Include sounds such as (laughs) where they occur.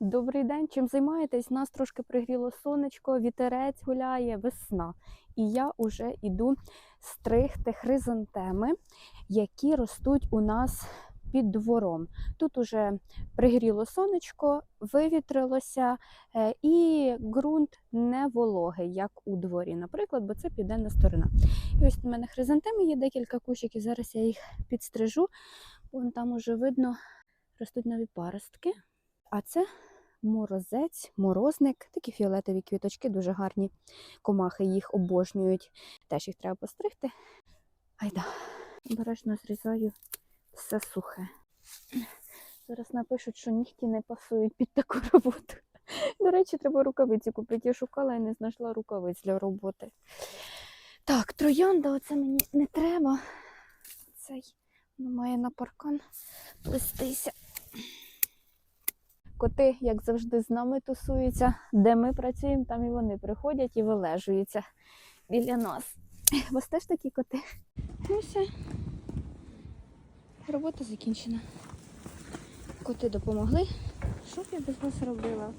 Добрий день. Чим займаєтесь? Нас трошки пригріло сонечко, вітерець гуляє, весна. І я вже іду стригти хризантеми, які ростуть у нас під двором. Тут уже пригріло сонечко, вивітрилося, е, і ґрунт не вологий, як у дворі, наприклад, бо це південна сторона. І ось у мене хризантеми є декілька кущиків. Зараз я їх підстрижу. Вон там уже видно ростуть нові паростки. А це морозець, морозник, такі фіолетові квіточки, дуже гарні комахи їх обожнюють. Теж їх треба постригти. Айда, обережно зрізаю все сухе. Зараз напишуть, що нігті не пасують під таку роботу. До речі, треба рукавиці купити. Я шукала і не знайшла рукавиць для роботи. Так, троянда, оце мені не треба. Цей має на паркан плестися. Коти, як завжди, з нами тусуються. Де ми працюємо, там і вони приходять і вилежуються біля нас. (laughs) У вас теж такі коти? Ну все. Робота закінчена. Коти допомогли. Що б я без вас робила?